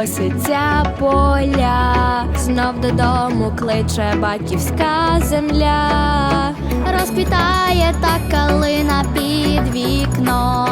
коситься поля, знов додому кличе батьківська земля, розквітає та калина під вікном,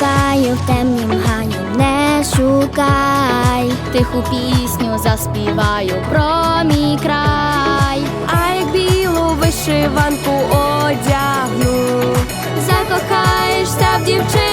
Заблукаю в темнім ганю, не шукай, тиху пісню заспіваю про мій край, а як білу вишиванку одягну, закохаєшся в дівчину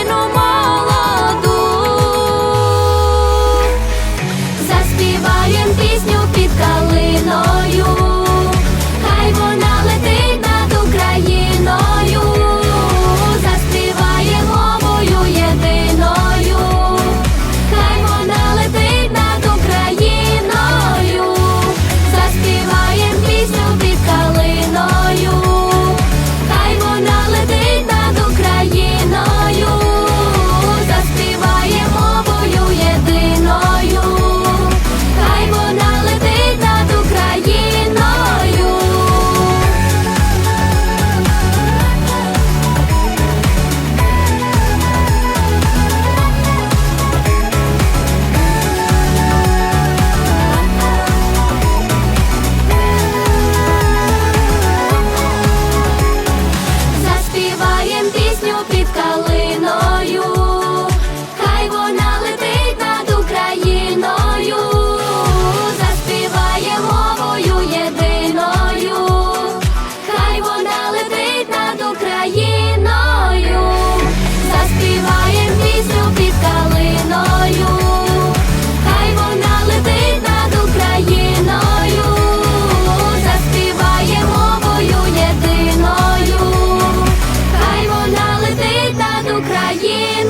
Україна.